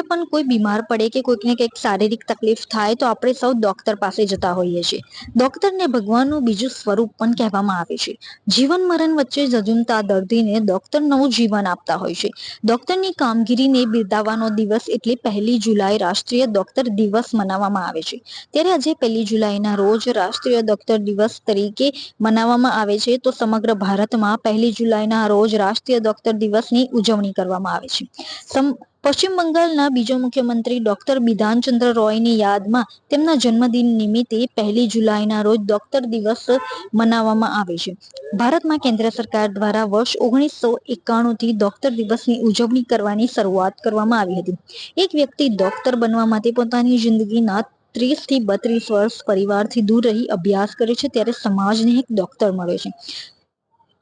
જ્યારે પણ કોઈ બીમાર પડે કે કોઈકને કંઈક શારીરિક તકલીફ થાય તો આપણે સૌ ડોક્ટર પાસે જતા હોઈએ છીએ. ડોક્ટરને ભગવાનનું બીજું સ્વરૂપ પણ કહેવામાં આવે છે. જીવન મરણ વચ્ચે જજુમતા દર્દીને ડોક્ટર નવું જીવન આપતા હોય છે. ડોક્ટરની કામગીરીને બિરદાવવાનો દિવસ એટલે પહેલી જુલાઈ રાષ્ટ્રીય ડોક્ટર દિવસ મનાવવામાં આવે છે. ત્યારે આજે પહેલી જુલાઈના રોજ રાષ્ટ્રીય ડોક્ટર દિવસ તરીકે મનાવવામાં આવે છે તો સમગ્ર ભારતમાં પહેલી જુલાઈના રોજ રાષ્ટ્રીય ડોક્ટર દિવસની ઉજવણી કરવામાં આવે છે. પશ્ચિમ બંગાળના બીજો મુખ્યમંત્રી ડોક્ટર બિધાનચંદ્ર રોયની યાદમાં તેમના જન્મદિન નિમિત્તે પહેલી જુલાઈના રોજ ડોક્ટર દિવસ મનાવવામાં આવે છે. ભારતમાં કેન્દ્ર સરકાર દ્વારા વર્ષ ઓગણીસો એકાણુંથી ડોક્ટર દિવસની ઉજવણી કરવાની શરૂઆત કરવામાં આવી હતી. એક વ્યક્તિ ડોક્ટર બનવા માટે પોતાની જિંદગીના ત્રીસથી બત્રીસ વર્ષ પરિવારથી દૂર રહી અભ્યાસ કરે છે, ત્યારે સમાજને એક ડોક્ટર મળે છે.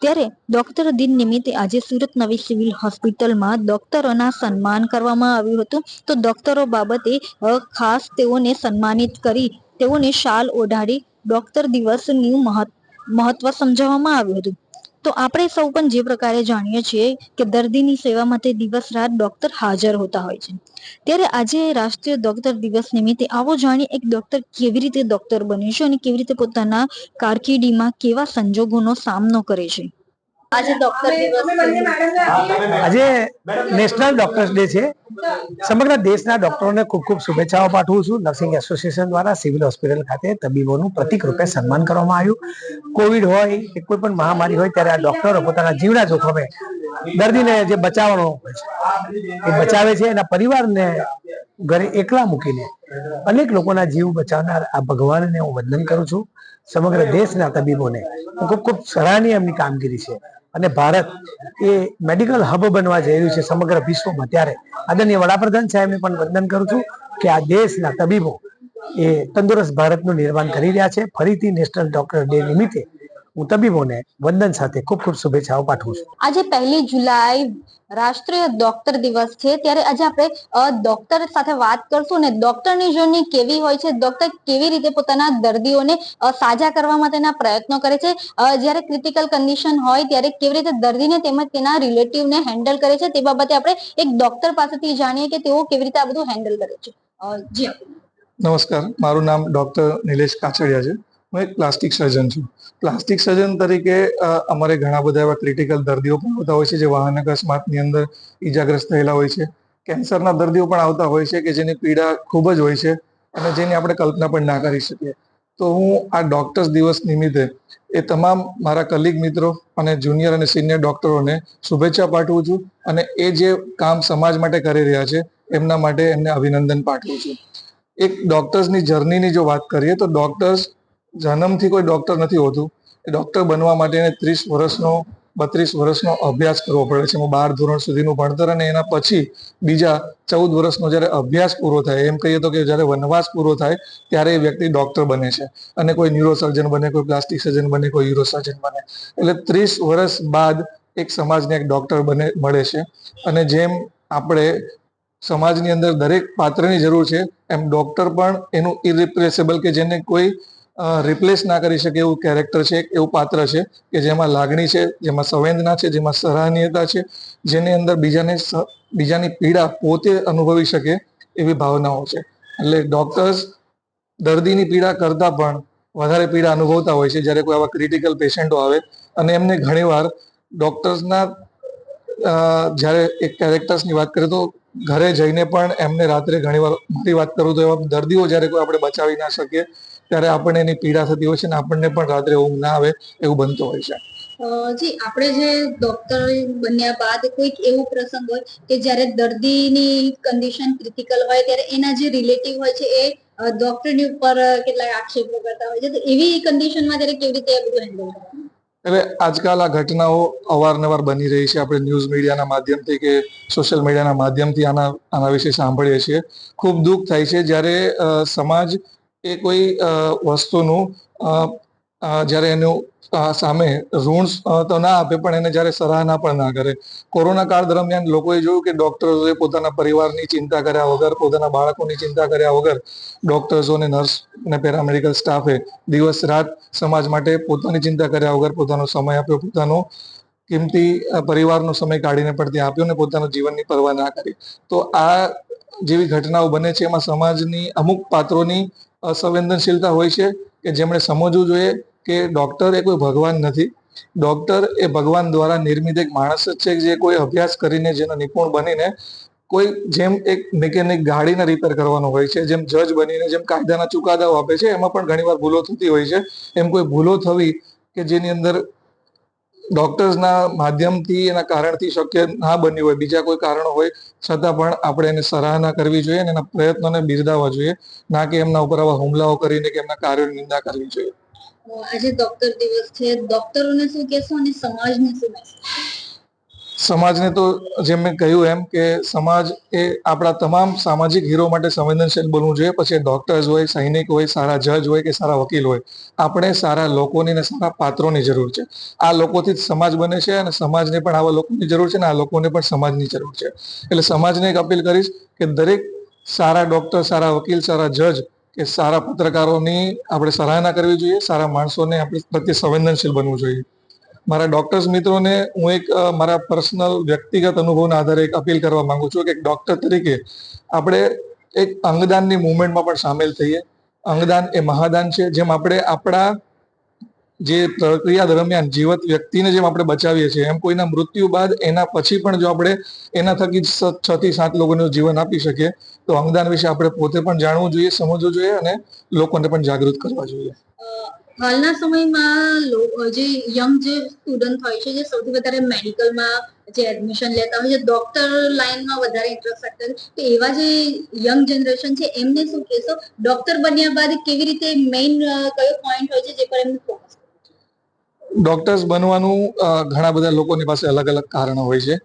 ત્યારે ડોક્ટર દિન નિમિત્તે આજે સુરત નવી સિવિલ હોસ્પિટલમાં ડોક્ટરોના સન્માન કરવામાં આવ્યું હતું. તો ડોક્ટરો બાબતે ખાસ તેઓને સન્માનિત કરી, તેઓને શાલ ઓઢાડી ડોક્ટર દિવસનું મહત્- મહત્વ સમજાવવામાં આવ્યું હતું. તો આપણે સૌ પણ જે પ્રકારે જાણીએ છીએ કે દર્દીની સેવા માટે દિવસ રાત ડોક્ટર હાજર હોતા હોય છે. ત્યારે આજે રાષ્ટ્રીય ડોક્ટર દિવસ નિમિત્તે આવો જાણીએ એક ડોક્ટર કેવી રીતે ડોક્ટર બને છે અને કેવી રીતે પોતાના કારકિર્દીમાં કેવા સંજોગોનો સામનો કરે છે. આજે ડોક્ટર દિવસ આજે નેશનલ ડોક્ટર્સ ડે છે. સમગ્ર દેશના ડોક્ટરોને ખૂબ ખૂબ શુભેચ્છાઓ પાઠવું છું. નર્સિંગ એસોસિએશન દ્વારા સિવિલ હોસ્પિટલ ખાતે તબીબોનું પ્રતિક રૂપે સન્માન કરવામાં આવ્યું. કોવિડ હોય કે કોઈ પણ મહામારી હોય ત્યારે આ ડોક્ટરો પોતાના જીવના જોખમે દર્દીને જે બચાવવાનો હોય છે એ બચાવે છે. એના પરિવારને ઘરે એકલા મૂકીને અનેક લોકોના જીવ બચાવનાર આ ભગવાનને હું વંદન કરું છું. સમગ્ર દેશના તબીબોને હું ખૂબ ખૂબ સરાહનીય એમની કામગીરી છે. અને ભારત એ મેડિકલ હબ બનવા જઈ રહ્યું છે સમગ્ર વિશ્વમાં. ત્યારે આદરણીય વડાપ્રધાન સાહેબને પણ વંદન કરું છું કે આ દેશના તબીબો એ તંદુરસ્ત ભારતનું નિર્માણ કરી રહ્યા છે. ફરીથી નેશનલ ડોક્ટર ડે નિમિત્તે હું તબીબોને વંદન સાથે ખૂબ ખૂબ શુભેચ્છાઓ પાઠવું છું. આજે પહેલી જુલાઈ રાષ્ટ્રીય ડોક્ટર દિવસ છે. ત્યારે આજે આપણે ડોક્ટર સાથે વાત કરશું ને ડોક્ટરની જર્ની કેવી હોય છે ડોક્ટર કેવી રીતે પોતાના દર્દીઓને સાજા કરવા માટેના પ્રયત્નો કરે છે જ્યારે ક્રિટિકલ કન્ડિશન હોય ત્યારે કેવી રીતે દર્દીને તેમજ તેના રિલેટિવને હેન્ડલ કરે છે તે બાબતે આપણે એક ડોક્ટર પાસેથી જાણીએ કે તેઓ કેવી રીતે આ બધું હેન્ડલ કરે છે. જી. નમસ્કાર. મારું નામ ડોક્ટર નિલેશ કાછડિયા છે. હું એક પ્લાસ્ટિક સર્જન છું. પ્લાસ્ટિક સર્જન તરીકે અમારે ઘણા બધા એવા ક્રિટિકલ દર્દીઓ પણ આવતા હોય છે, જે વાહન અકસ્માતની અંદર ઈજાગ્રસ્ત થયેલા હોય છે. કેન્સરના દર્દીઓ પણ આવતા હોય છે કે જેની પીડા ખૂબ જ હોય છે અને જેની આપણે કલ્પના પણ ના કરી શકીએ. તો હું આ ડોક્ટર્સ દિવસ નિમિત્તે એ તમામ મારા કલીગ મિત્રો અને જુનિયર અને સિનિયર ડોક્ટરોને શુભેચ્છા પાઠવું છું અને એ જે કામ સમાજ માટે કરી રહ્યા છે, એમના માટે એમને અભિનંદન પાઠવું છું. એક ડોક્ટર્સની જર્નીની જો વાત કરીએ તો ડોક્ટર્સ જન્મથી કોઈ ડૉક્ટર નથી હોતું. એ ડૉક્ટર બનવા માટે એને ત્રીસ વર્ષનો, બત્રીસ વર્ષનો અભ્યાસ કરવો પડે છે. બાર ધોરણ સુધીનું ભણતર અને એના પછી બીજા ચૌદ વર્ષનો જ્યારે અભ્યાસ પૂરો થાય, એમ કહીએ તો કે જ્યારે વનવાસ પૂરો થાય, ત્યારે એ વ્યક્તિ ડૉક્ટર બને છે. અને કોઈ ન્યુરોસર્જન બને, કોઈ પ્લાસ્ટિક સર્જન બને, કોઈ યુરોસર્જન બને. એટલે ત્રીસ વર્ષ બાદ એક સમાજને એક ડૉક્ટર બને, મળે છે. અને જેમ આપણે સમાજની અંદર દરેક પાત્રની જરૂર છે, એમ ડૉક્ટર પણ એનું ઇરિપ્લેસેબલ કે જેને કોઈ રિપ્લેસ ના કરી શકે એવું કેરેક્ટર છે, એવું પાત્ર છે કે જેમાં લાગણી છે, જેમાં સંવેદના છે, જેમાં સરાહનીયતા છે, જેની અંદર બીજાને બીજાની પીડા પોતે અનુભવી શકે એવી ભાવનાઓ છે. એટલે ડોક્ટર્સ દર્દીની પીડા કરતાં પણ વધારે પીડા અનુભવતા હોય છે. જ્યારે કોઈ આવા ક્રિટિકલ પેશન્ટો આવે અને એમને ઘણીવાર ડોક્ટર્સના જ્યારે એક કેરેક્ટર્સની વાત કરીએ તો ઘરે જઈને પણ એમને રાત્રે ઘણીવાર મારી વાત કરું તો એવા દર્દીઓ જ્યારે કોઈ આપણે બચાવી ના શકીએ ત્યારે આપણને એની પીડા થતી હોય છે ને આપણને પણ રાત્રે ઊંઘ ના આવે એવું બનતું હોય છે. જી આપણે જે ડોક્ટર બન્યા બાદ કોઈક એવો પ્રસંગ હોય કે જ્યારે દર્દીની કન્ડિશન ક્રિટિકલ હોય ત્યારે એના જે રિલેટિવ હોય છે એ ડોક્ટરની ઉપર કેટલાક આક્ષેપો કરતા હોય છે. તો એવી કન્ડિશનમાં ત્યારે કેવી રીતે બધું હેન્ડલ કરવાનું? એટલે આજકાલ આ ઘટનાઓ અવારનવાર બની રહી છે. આપણે ન્યૂઝ મીડિયાના માધ્યમથી કે સોશિયલ મીડિયાના માધ્યમથી આના આના વિશે સાંભળીએ છીએ. ખૂબ દુઃખ થાય છે જ્યારે સમાજ એ કોઈ વસ્તુનું જ્યારે એનું સામે ઋણ તો ના આપે, પણ એને જ્યારે સરાહના પણ ના કરે. કોરોના કાળ દરમિયાન લોકોએ જોયું કે ડોક્ટર્સોએ પોતાના પરિવારની ચિંતા કર્યા વગર, પોતાના બાળકોની ચિંતા કર્યા વગર ડોક્ટર્સો અને નર્સ અને પેરામેડિકલ સ્ટાફે દિવસ રાત સમાજ માટે પોતાની ચિંતા કર્યા વગર પોતાનો સમય આપ્યો, પોતાનો કિંમતી પરિવારનો સમય કાઢીને પણ ત્યાં આપ્યો ને પોતાના જીવનની પરવા ના કરી. તો આ જેવી ઘટનાઓ બને છે, એમાં સમાજની અમુક પાત્રોની અસંવેદનશીલતા હોય છે કે જેમણે સમજવું જોઈએ કે ડૉક્ટર એ કોઈ ભગવાન નથી. ડોક્ટર એ ભગવાન દ્વારા નિર્મિત એક માણસ જ છે જે કોઈ અભ્યાસ કરીને જેનો નિપુણ બનીને કોઈ જેમ એક મિકેનિક ગાડીને રિપેર કરવાનો હોય છે, જેમ જજ બનીને જેમ કાયદાના ચુકાદાઓ આપે છે, એમાં પણ ઘણીવાર ભૂલો થતી હોય છે. એમ કોઈ ભૂલો થવી કે જેની અંદર ડોક્ટર્સના માધ્યમથી એના કારણથી શક્ય ના બન્યું હોય. બીજા કોઈ કારણો હોય છતાં પણ આપણે એને સરાહના કરવી જોઈએ અને એના પ્રયત્નોને બિરદાવવા જોઈએ. ના કે એમના ઉપર આવા હુમલાઓ કરીને કે એમના કાર્યોની નિંદા કરવી જોઈએ. આજે ડોક્ટર દિવસ છે. ડોક્ટરોને શું કહેશો અને સમાજને શું સમાજને તો જેમ મેં કહ્યું એમ કે સમાજ એ આપણા તમામ સામાજિક હીરો માટે સંવેદનશીલ બનવું જોઈએ. પછી ડોક્ટર્સ હોય, સૈનિક હોય, સારા જજ હોય કે સારા વકીલ હોય. આપણે સારા લોકોની ને સારા પાત્રોની જરૂર છે. આ લોકોથી જ સમાજ બને છે અને સમાજને પણ આવા લોકોની જરૂર છે અને આ લોકોને પણ સમાજની જરૂર છે. એટલે સમાજને એક અપીલ કરીશ કે દરેક સારા ડોક્ટર સારા વકીલ, સારા જજ કે સારા પત્રકારોની આપણે સરાહના કરવી જોઈએ. સારા માણસોને આપણે પ્રત્યે સંવેદનશીલ બનવું જોઈએ. મારા ડોક્ટર્સ મિત્રોને હું એક મારા પર્સનલ વ્યક્તિગત અનુભવના આધારે એક અપીલ કરવા માંગુ છું કે એક ડોક્ટર તરીકે આપણે એક અંગદાનની મુવમેન્ટમાં પણ સામેલ થઈએ. અંગદાન એ મહાદાન છે. જેમ આપણે આપણા જે પ્રક્રિયા દરમિયાન જીવત વ્યક્તિને જેમ આપણે બચાવીએ છીએ, એમ કોઈના મૃત્યુ બાદ એના પછી પણ જો આપણે એના થકી છ થી સાત લોકોનું જીવન આપી શકીએ, તો અંગદાન વિશે આપણે પોતે પણ જાણવું જોઈએ, સમજવું જોઈએ અને લોકોને પણ જાગૃત કરવા જોઈએ. હાલના સમયમાં જે યંગ જે સ્ટુડન્ટ હોય છે, જે સૌથી વધારે મેડિકલમાં જે એડમિશન લેતા હોય છે ડોક્ટર લાઈનમાં વધારે ઇન્ટરેસ્ટ રાખતા તો એવા જે યંગ જનરેશન છે, એમને શું કહેશો? ડોક્ટર બન્યા બાદ કેવી રીતે મેઇન કયો પોઈન્ટ હોય છે, જે પર એમને ફોકસ ડોક્ટર્સ બનવાનું ઘણા બધા લોકોની પાસે અલગ અલગ કારણો હોય છે.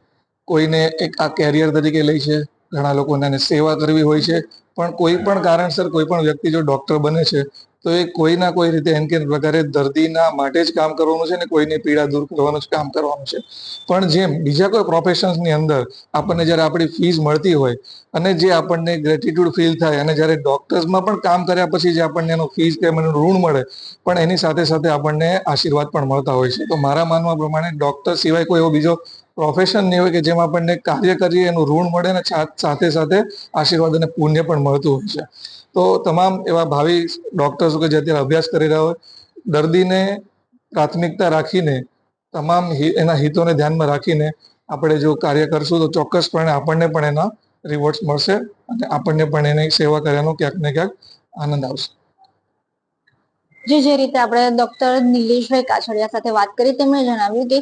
કોઈને એક આ કેરિયર તરીકે લે છે, ઘણા લોકોને સેવા કરવી હોય છે. પણ કોઈ પણ કારણસર કોઈ પણ વ્યક્તિ જો ડોક્ટર બને છે તો એ કોઈના કોઈ રીતે એન કે પ્રકારે દર્દીના માટે જ કામ કરવાનું છે ને કોઈની પીડા દૂર કરવાનું જ કામ કરવાનું છે. પણ જેમ બીજા કોઈ પ્રોફેશન્સની અંદર આપણને જ્યારે આપણી ફીસ મળતી હોય અને જે આપણને ગ્રેટિટ્યુડ ફીલ થાય અને જ્યારે ડોક્ટર્સમાં પણ કામ કર્યા પછી જે આપણને એનું ફીસ કે એનું ઋણ મળે પણ એની સાથે સાથે આપણને આશીર્વાદ પણ મળતા હોય છે. તો મારા માનવા પ્રમાણે ડોક્ટર સિવાય કોઈ એવો બીજો પ્રોફેશન નહીં હોય કે જેમાં આપણને કાર્ય કરીએ, એનું ઋણ મળે ને સાથે સાથે આશીર્વાદ અને પુણ્ય પણ મળતું હોય છે. તો તમામ એવા ભાવિ ડૉક્ટર્સ કે જે અત્યારે અભ્યાસ કરી રહ્યા હોય, દર્દીને પ્રાથમિકતા રાખીને, તમામ એના હિતોને ધ્યાનમાં રાખીને આપણે જો કાર્ય કરશું તો ચોક્કસપણે આપણને પણ એના રિવોર્ડ્સ મળશે અને આપણને પણ એની સેવા કરવાનો ક્યાંક ને ક્યાંક આનંદ આવશે. જે જે રીતે આપણે ડોક્ટર નિલેશભાઈ કાછડિયા સાથે વાત કરી, તેમણે જણાવ્યું કે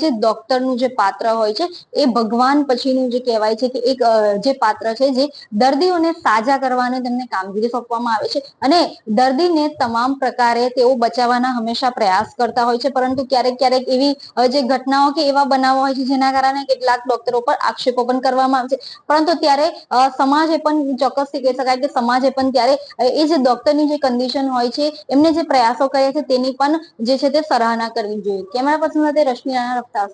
જે ડોક્ટરનું જે પાત્ર હોય છે, એ ભગવાન પછીનું જે કહેવાય છે કે એક જે પાત્ર છે જે દર્દીઓને સાજા કરવાની તેમને કામગીરી સોંપવામાં આવે છે અને દર્દીને તમામ પ્રકારે તેઓ બચાવવાના હંમેશા પ્રયાસ કરતા હોય છે. પરંતુ ક્યારેક ક્યારેક એવી જે ઘટનાઓ કે એવા બનાવો હોય છે જેના કારણે કેટલાક ડોક્ટરો પર આક્ષેપો પણ કરવામાં આવે છે. પરંતુ ત્યારે સમાજ સમાજે પણ ચોક્કસથી કહી શકાય કે સમાજે પણ ત્યારે, એ જે ડોક્ટરની જે કન્ડિશન હોય છે, એમને જે પ્રયાસો કર્યા છે તેની પણ જે છે તે સરાહના કરવી જોઈએ. કેમેરા પર્સન સાથે રશ્મિ રાણા રફતાર